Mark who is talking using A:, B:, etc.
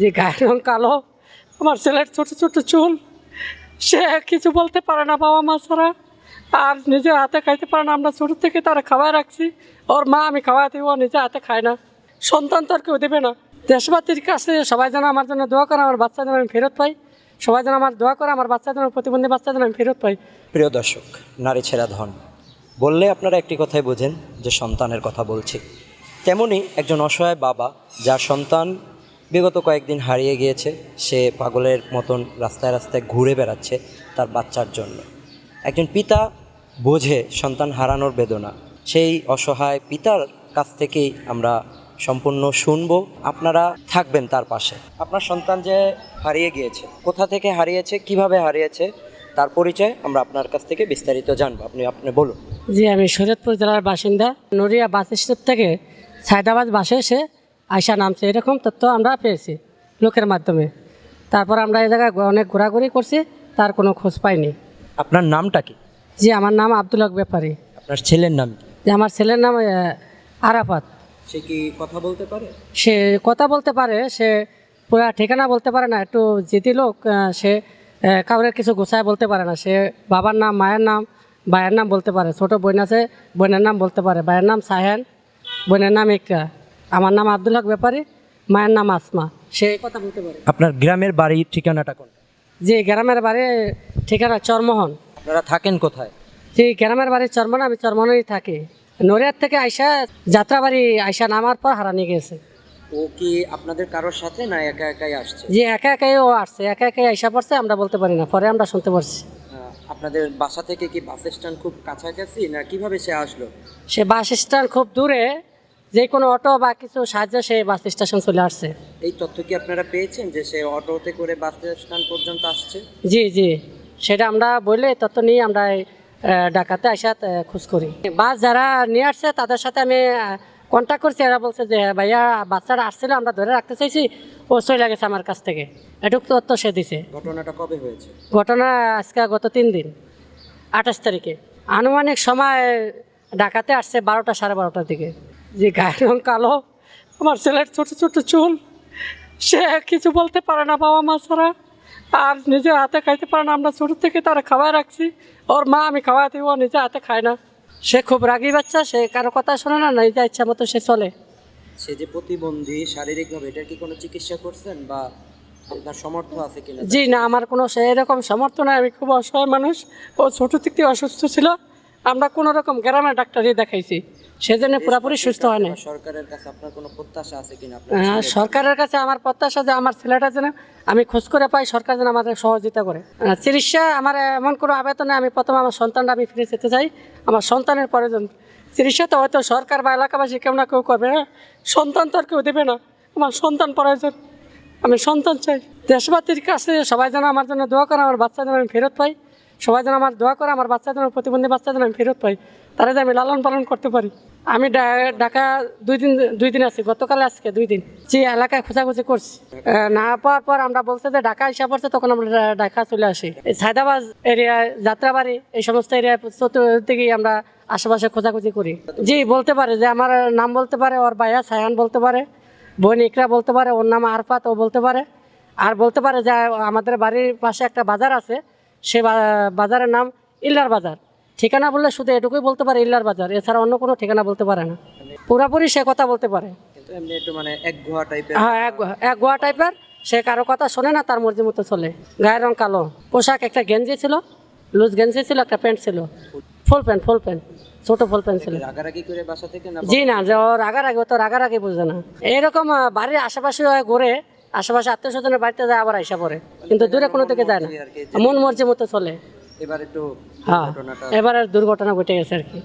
A: যে গায়ের রং কালো, আমার ছেলের ছোট ছোট চুল, সে কিছু বলতে পারে না বাবা মা ছাড়া, আর নিজে হাতে খাইতে পারে না। আমরা ছোটো থেকে তারা খাওয়াই রাখছি। ওর মা আমি খাওয়াই দিব, ও নিজে হাতে খায় না। সন্তান তো আর কেউ দেবে না। দেশবাতির কাছে সবাই যেন আমার জন্য দোয়া করে, আমার বাচ্চা যেন আমি ফেরত পাই। সবাই যেন আমার দোয়া করে, আমার বাচ্চা যেন, প্রতিবন্ধী বাচ্চা যেন আমি ফেরত পাই।
B: প্রিয় দর্শক, নারী ছেড়া ধন। বললে আপনারা একটি কথাই বোঝেন, যে সন্তানের কথা বলছি। তেমনি একজন অসহায় বাবা, যার সন্তান বিগত কয়েকদিন হারিয়ে গিয়েছে। সে পাগলের মতন রাস্তায় রাস্তায় ঘুরে বেড়াচ্ছে তার বাচ্চার জন্য। একজন পিতা বোঝে সন্তান হারানোর বেদনা। সেই অসহায় পিতার কাছ থেকেই আমরা সম্পূর্ণ শুনব। আপনারা থাকবেন তার পাশে। আপনার সন্তান যে হারিয়ে গিয়েছে, কোথা থেকে হারিয়েছে, কীভাবে হারিয়েছে, তার পরিচয় আমরা আপনার কাছ থেকে বিস্তারিত জানব। আপনি আপনি বলুন।
A: জি, আমি শরীয়তপুর জেলার বাসিন্দা। নড়িয়া বাস স্টপ থেকে সায়দাবাদ বাসে এসে আয়সা নামছে এরকম তথ্য আমরা পেয়েছি লোকের মাধ্যমে। তারপর আমরা এই জায়গায় অনেক ঘোরাঘুরি করছি তার কোনো খোঁজ পাইনি।
B: আপনার নামটা কি?
A: জি আমার নাম আব্দুল হক ব্যাপারী।
B: আপনার ছেলের নাম
A: যে আমার ছেলের নাম আহ, আরাফাত।
B: সে কি কথা বলতে পারে?
A: সে কথা বলতে পারে সে পুরা ঠিকানা বলতে পারে না একটু জিতি লোক আহ, সে আহ, কাউরে কিছু গোছায় বলতে পারে না। সে বাবার নাম মায়ের নাম ভাইয়ের নাম বলতে পারে ছোট বোন আছে বোনের নাম বলতে পারে ভাইয়ের নাম সাহেন বোনের নাম ইকরা। আমার নাম আব্দুল হক ব্যাপারী মায়ের নাম আসমা। সে কথা বলতে পারে।
B: আপনার গ্রামের বাড়ির ঠিকানাটা কোন?
A: যে গ্রামের বাড়ি ঠিকানা চরমোহন।
B: আপনারা থাকেন কোথায়?
A: যে গ্রামের বাড়ি চরমোহন আমি চরমোহনেই থাকি। নড়িয়ার থেকে আইসা যাত্রাবাড়ি আইসা নামার পর হারানি গেছে।
B: ও কি আপনাদের কারোর সাথে না একা একাই আসছে?
A: যে একা একাই ও আসছে। একা একাই আইসা পড়ছে আমরা বলতে পারি না। পরে আমরা শুনতে পারছি।
B: আপনাদের বাসা থেকে কি বাস স্ট্যান্ড খুব কাছাকাছি না কীভাবে সে আসলো?
A: সে বাস স্ট্যান্ড খুব দূরে যে কোনো অটো বা কিছু সাহায্যে সে বাস স্টেশন চলে আসছে।
B: এই তথ্য কি আপনারা পেয়েছেন যে সে অটোতে করে বাস স্টেশন পর্যন্ত আসছে?
A: জি জি। সেটা আমরা বললে তথ্য নিয়ে আমরা ডাকাতে আসা খোঁজ করি। বাস যারা নিয়ে আসছে তাদের সাথে আমি কন্ট্যাক্ট করছি। এরা বলছে যে ভাইয়া বাচ্চারা আসছিল আমরা ধরে রাখতে চাইছি। ও চলে গেছে আমার কাছ থেকে। এটুক তথ্য সে দিছে।
B: ঘটনাটা কবে হয়েছে?
A: ঘটনা আজকে গত তিন দিন আঠাশ তারিখে। আনুমানিক সময় ডাকাতে আসছে বারোটা সাড়ে বারোটার দিকে। যে গায়ের রং কালো আমার ছেলের ছোট ছোট চুল সে কিছু বলতে পারে না বাবা মা ছাড়া আর নিজে হাতে খাইতে পারে না। আমরা ছোটো থেকে তারা খাওয়াই রাখছি ওর মা আমি খাওয়াই দিব ও নিজে হাতে খায় না। সে খুব রাগী বাচ্চা সে কারও কথা শোনে না নিজে ইচ্ছা মতো সে চলে।
B: সে যে প্রতিবন্ধী শারীরিকভাবে এটার কি কোনো চিকিৎসা করছেন বা আপনার সমর্থ আছে কিনা?
A: জি না আমার কোনো সে এরকম সমর্থন নাই। আমি খুব অসহায় মানুষ। ও ছোটো থেকে অসুস্থ ছিল। আমরা কোনো রকম গ্রামের ডাক্তারই দেখাইছি। সেজন্য পুরোপুরি সুস্থ হয় না
B: সরকারের কাছে আপনার কোনো প্রত্যাশা আছে কিনা?
A: হ্যাঁ, সরকারের কাছে আমার প্রত্যাশা যে আমার ছেলেটা যেন আমি খোঁজ করে পাই সরকার যেন আমাদের সহযোগিতা করে। আহ, চিকিৎসা আমার এমন কোনো আবেদন আমি প্রথমে আমার সন্তানটা আমি ফিরে যেতে চাই। আমার সন্তানের প্রয়োজন। চিকিৎসা তো হয়তো সরকার বা এলাকাবাসী কেউ না কেউ করবে হ্যাঁ? সন্তান তো আর কেউ দেবে না। আমার সন্তান প্রয়োজন। আমি সন্তান চাই। দেশবাতির কাছে সবাই যেন আমার জন্য দোয়া করে আমার বাচ্চা যেন আমি ফেরত পাই। সবাই যেন আমার দোয়া করে, আমার বাচ্চা যেন, প্রতিবন্ধী বাচ্চা যেন আমি ফেরত পাই, তারা যেন আমি লালন পালন করতে পারি। আমি ঢাকা দুই দিন দুই দিন আছি, গতকাল আজকে দুই দিন। যে এলাকায় খোঁজাখুঁজি করছি না পাওয়ার পর আমরা বলছে যে ঢাকা হিসাব পড়ছে, তখন আমরা ঢাকা চলে আসি। সায়দাবাদ এরিয়ায় যাত্রাবাড়ি, এই সমস্ত এরিয়ায় চতুর্দিকেই আমরা আশেপাশে খোঁজাখুঁজি করি। জি, বলতে পারে যে আমার নাম বলতে পারে, ওর ভাইয়া সায়ান বলতে পারে, বোন ইকরা বলতে পারে, ওর নাম আরফাত ও বলতে পারে। আর বলতে পারে যে আমাদের বাড়ির পাশে একটা বাজার আছে সে বাজারের নাম ইল্লার বাজার। ঠিকানা বললে শুধু এটুকুই বলতে পারে ইল্লার বাজার এছাড়া অন্য কোনো ঠিকানা বলতে পারে না। পুরাপুরি সে কথা বলতে পারে।
B: মানে এক গুহা টাইপের
A: হ্যাঁ এক এক গোয়া টাইপের সে কারও কথা শোনে না তার মর্জি মতো চলে। গায়ের রং কালো। পোশাক একটা গেঞ্জি ছিল লুজ গেঞ্জি ছিল একটা প্যান্ট ছিল। Full pant full pant. ছোট ফুল প্যান্ট ছিল।
B: রাগারাগি করে বাসা থেকে না
A: জি না যে ও রাগারাগি ও তো রাগারাগি বুঝে না। এরকম বাড়ির আশেপাশে ঘুরে আশেপাশে আত্মীয় স্বজনের বাড়িতে যায় আবার আইসা পরে কিন্তু দূরে কোনো থেকে যায় না। মন মর্জি মতো চলে।
B: এবার একটু
A: হ্যাঁ এবার দুর্ঘটনা ঘটে গেছে আর কি।